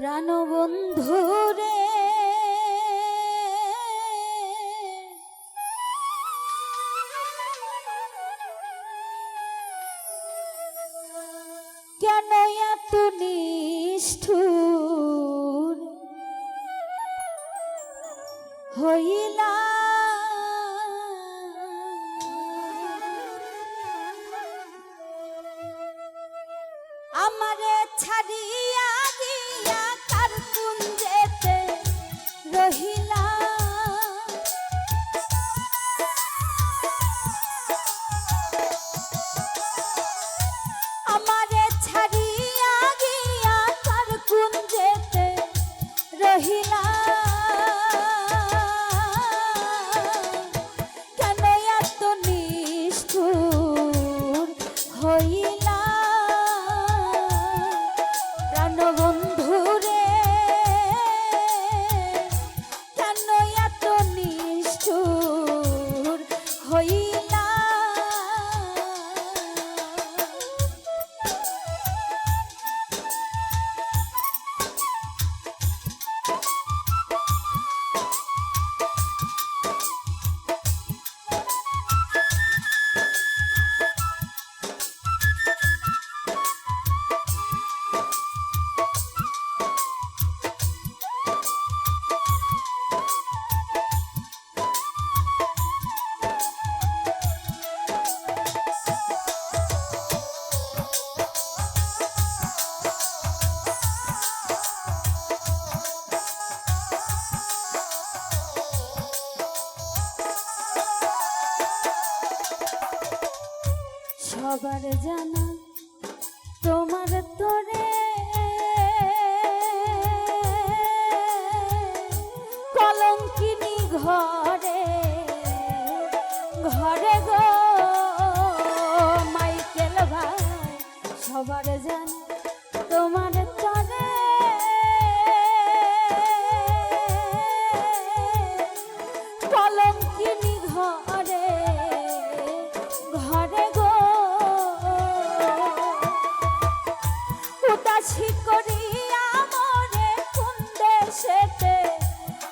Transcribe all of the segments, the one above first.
প্রাণবন্ধু রে। কেন এত নিষ্ঠুর? হইলা। আমারে ছাড়িয়া সবার জানা তোমার তোরে। কলঙ্কিনী ঘরে ঘরে গো মাইকেল ভাই সবার জানা তোমার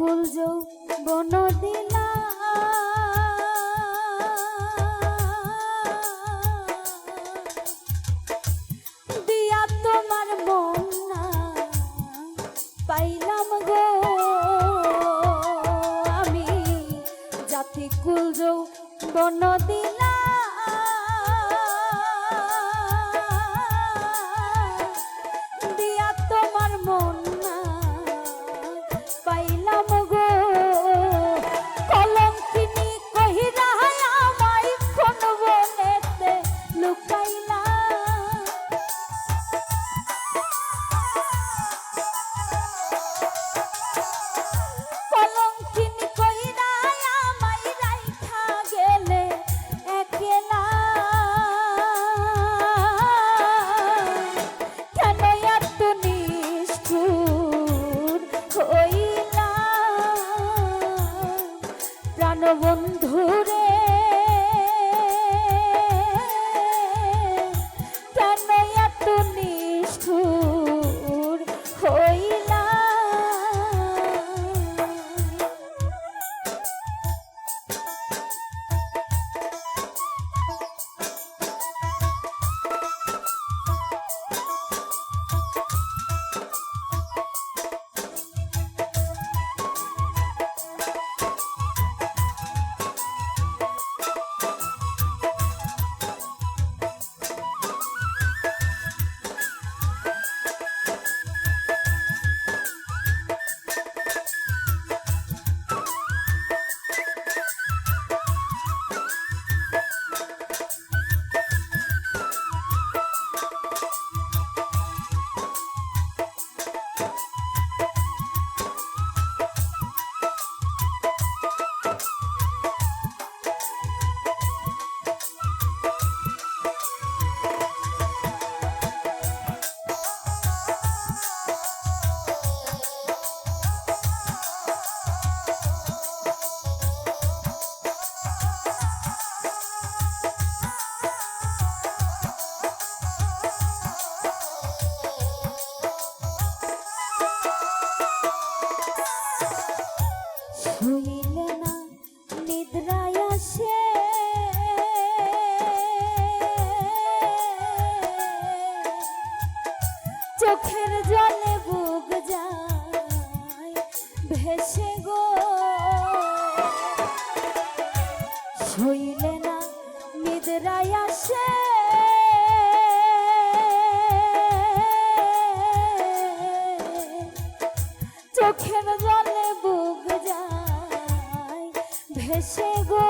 জাতি কুল যৌ বন দিলা চোখের জলে বুক যায়, ভেসে গো। শৈলে না নিদ্রায় আসে। চোখের জলে বুক যায়, ভেসে গো।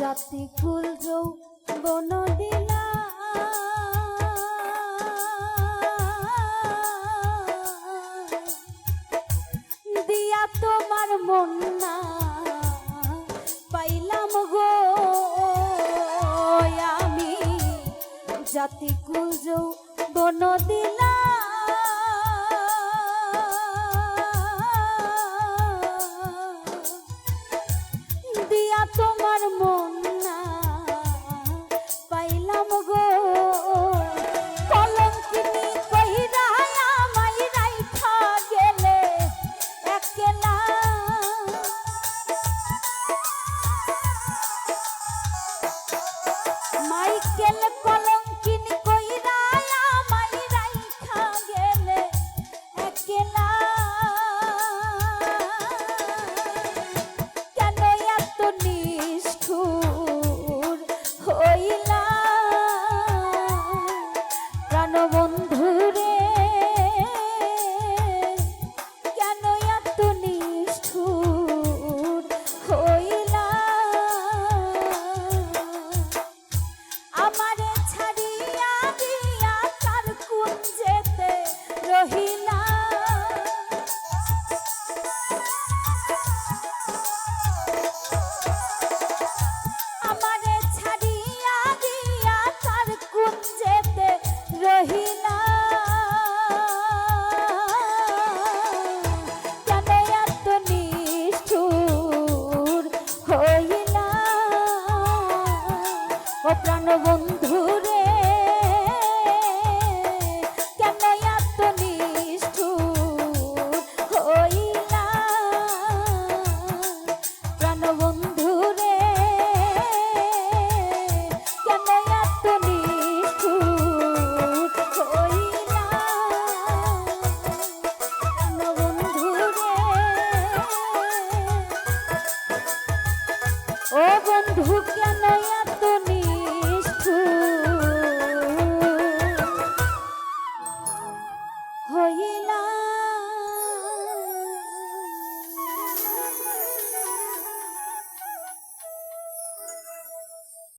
জাতি কুল যৌ বন দিয়া তোমার মন না, পাইলাম গো। আমি জাতি কুল যৌ বন প্রাণবন্ধু